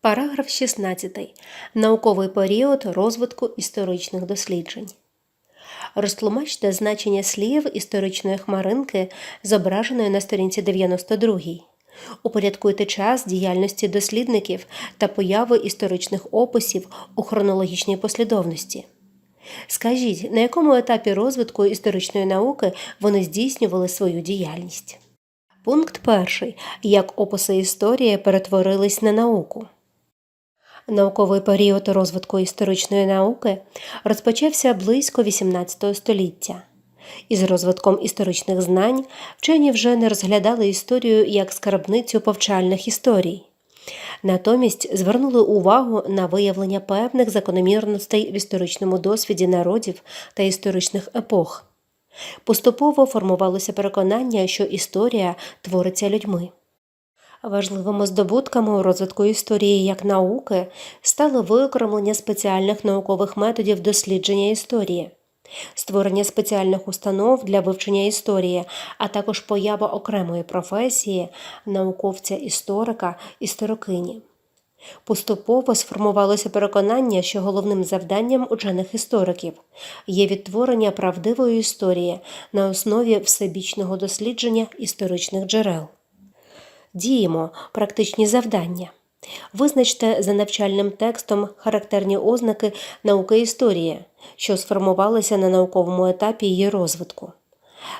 Параграф 16. Науковий період розвитку історичних досліджень. Розтлумачте значення слів історичної хмаринки, зображеної на сторінці 92. Упорядкуйте час діяльності дослідників та появи історичних описів у хронологічній послідовності. Скажіть, на якому етапі розвитку історичної науки вони здійснювали свою діяльність? Пункт перший. Як описи історії перетворились на науку. Науковий період розвитку історичної науки розпочався близько XVIII століття. Із розвитком історичних знань вчені вже не розглядали історію як скарбницю повчальних історій. Натомість звернули увагу на виявлення певних закономірностей в історичному досвіді народів та історичних епох. Поступово формувалося переконання, що історія твориться людьми. Важливими здобутками у розвитку історії як науки стало виокремлення спеціальних наукових методів дослідження історії, створення спеціальних установ для вивчення історії, а також поява окремої професії науковця-історика історикині. Поступово сформувалося переконання, що головним завданням учених істориків є відтворення правдивої історії на основі всебічного дослідження історичних джерел. Діємо практичні завдання. Визначте за навчальним текстом характерні ознаки науки історії, що сформувалися на науковому етапі її розвитку.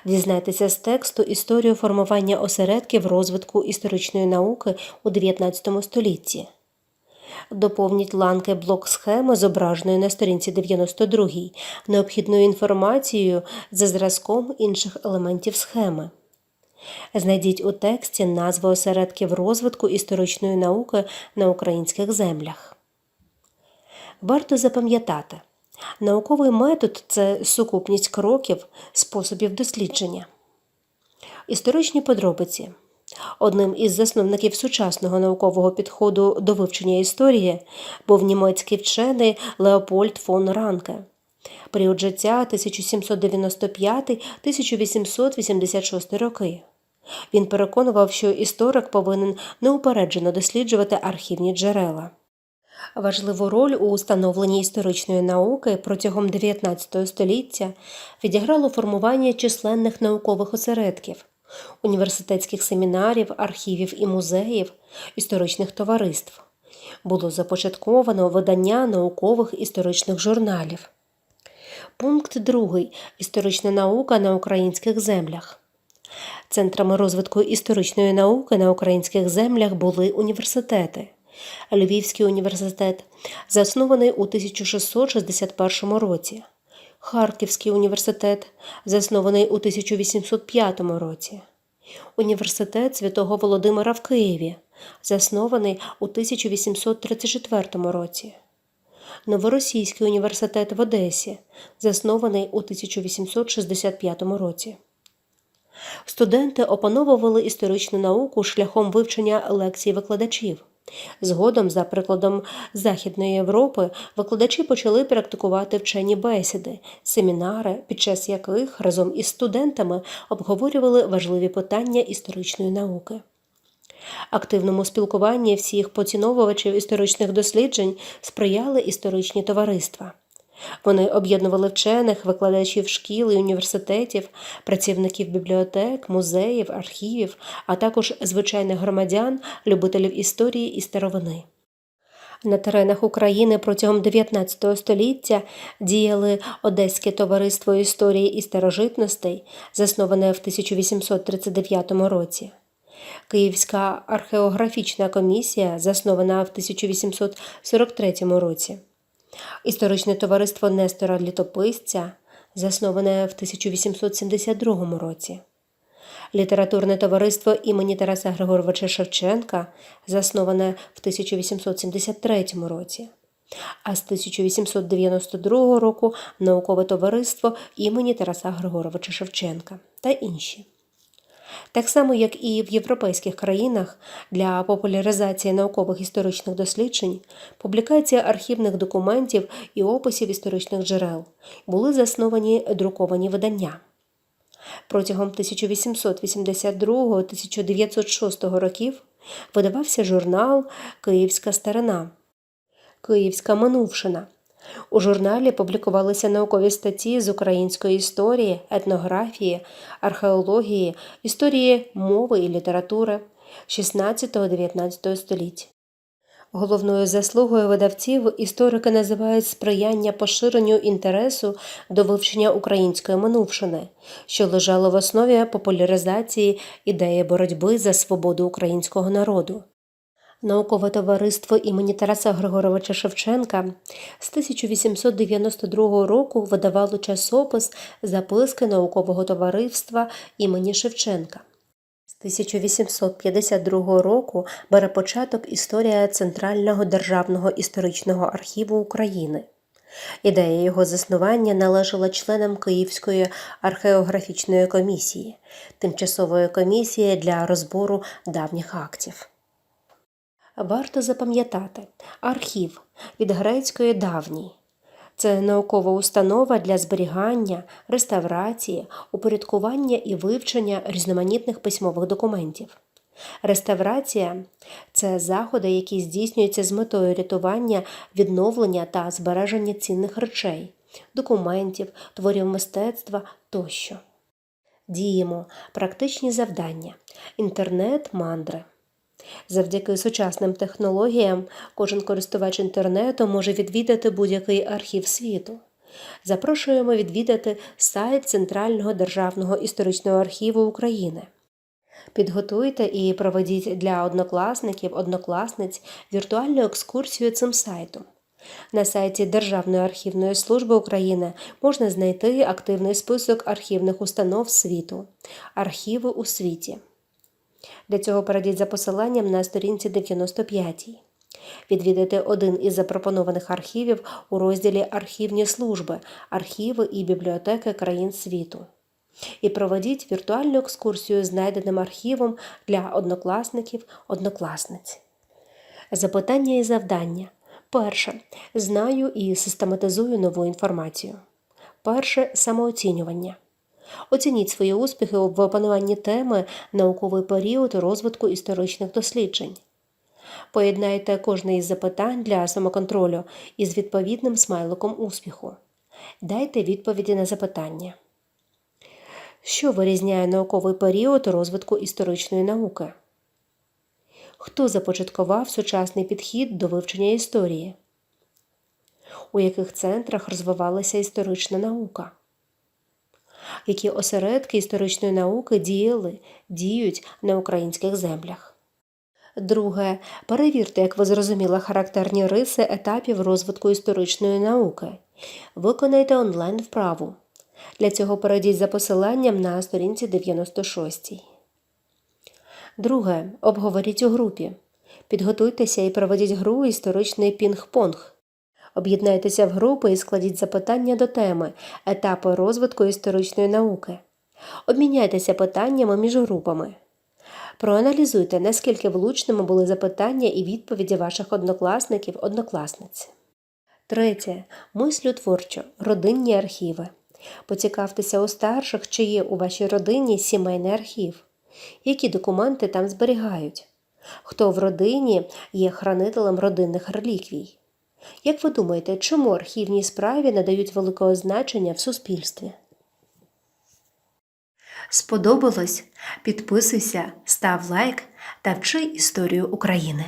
Дізнайтеся з тексту історію формування осередків розвитку історичної науки у 19 столітті. Доповніть ланки блок схеми, зображеної на сторінці 92, необхідною інформацією за зразком інших елементів схеми. Знайдіть у тексті назви осередків розвитку історичної науки на українських землях. Варто запам'ятати, науковий метод це сукупність кроків, способів дослідження. Історичні подробиці. Одним із засновників сучасного наукового підходу до вивчення історії був німецький вчений Леопольд фон Ранке. Період життя 1795-1886 роки. Він переконував, що історик повинен неупереджено досліджувати архівні джерела. Важливу роль у установленні історичної науки протягом 19 століття відіграло формування численних наукових осередків, університетських семінарів, архівів і музеїв, історичних товариств. Було започатковано видання наукових історичних журналів. Пункт 2. Історична наука на українських землях. Центрами розвитку історичної науки на українських землях були університети. Львівський університет, заснований у 1661 році, Харківський університет, заснований у 1805 році, Університет святого Володимира в Києві, заснований у 1834 році. Новоросійський університет в Одесі, заснований у 1865 році. Студенти опановували історичну науку шляхом вивчення лекцій викладачів. Згодом, за прикладом Західної Європи, викладачі почали практикувати вчені бесіди, семінари, під час яких разом із студентами обговорювали важливі питання історичної науки. Активному спілкуванні всіх поціновувачів історичних досліджень сприяли історичні товариства. Вони об'єднували вчених, викладачів шкіл і університетів, працівників бібліотек, музеїв, архівів, а також звичайних громадян, любителів історії і старовини. На теренах України протягом 19 століття діяли Одеське товариство історії і старожитностей, засноване в 1839 році. Київська археографічна комісія, заснована в 1843 році. Історичне товариство Нестора Літописця, засноване в 1872 році. Літературне товариство імені Тараса Григоровича Шевченка, засноване в 1873 році. А з 1892 року наукове товариство імені Тараса Григоровича Шевченка та інші. Так само, як і в європейських країнах для популяризації наукових історичних досліджень, публікація архівних документів і описів історичних джерел були засновані друковані видання. Протягом 1882-1906 років видавався журнал Київська старина, Київська минувшина. У журналі публікувалися наукові статті з української історії, етнографії, археології, історії мови і літератури 16-19 століть. Головною заслугою видавців історики називають сприяння поширенню інтересу до вивчення української минувшини, що лежало в основі популяризації ідеї боротьби за свободу українського народу. Наукове товариство імені Тараса Григоровича Шевченка з 1892 року видавало часопис Записки наукового товариства імені Шевченка. З 1852 року бере початок історія Центрального державного історичного архіву України. Ідея його заснування належала членам Київської археографічної комісії, тимчасової комісії для розбору давніх актів. Варто запам'ятати архів від грецької давній. Це наукова установа для зберігання, реставрації, упорядкування і вивчення різноманітних письмових документів. Реставрація це заходи, які здійснюються з метою рятування, відновлення та збереження цінних речей, документів, творів мистецтва тощо. Діємо практичні завдання, інтернет, мандри. Завдяки сучасним технологіям кожен користувач інтернету може відвідати будь-який архів світу. Запрошуємо відвідати сайт Центрального державного історичного архіву України. Підготуйте і проведіть для однокласників, однокласниць віртуальну екскурсію цим сайтом. На сайті Державної архівної служби України можна знайти активний список архівних установ світу, архіви у світі. Для цього перейдіть за посиланням на сторінці 95. Відвідайте один із запропонованих архівів у розділі Архівні служби, архіви і бібліотеки країн світу. І проведіть віртуальну екскурсію знайденим архівом для однокласників, однокласниць. Запитання і завдання. Перше. Знаю і систематизую нову інформацію. Перше самооцінювання. Оцініть свої успіхи в опануванні теми науковий період розвитку історичних досліджень. Поєднайте кожне із запитань для самоконтролю із відповідним смайликом успіху. Дайте відповіді на запитання. Що вирізняє науковий період розвитку історичної науки? Хто започаткував сучасний підхід до вивчення історії? У яких центрах розвивалася історична наука? Які осередки історичної науки діяли, діють на українських землях. Друге, перевірте, як ви зрозуміли характерні риси етапів розвитку історичної науки. Виконайте онлайн вправу. Для цього перейдіть за посиланням на сторінці 96. Друге. Обговоріть у групі. Підготуйтеся і проведіть гру історичний пінг-понг. Об'єднайтеся в групи і складіть запитання до теми етапи розвитку історичної науки. Обміняйтеся питаннями між групами. Проаналізуйте, наскільки влучними були запитання і відповіді ваших однокласників, однокласниць. Третє. Мислю творчо. Родинні архіви. Поцікавтеся у старших, чи є у вашій родині сімейний архів, які документи там зберігають, хто в родині є хранителем родинних реліквій. Як ви думаєте, чому архівній справі надають великого значення в суспільстві? Сподобалось? Підписуйся, став лайк та вчи історію України.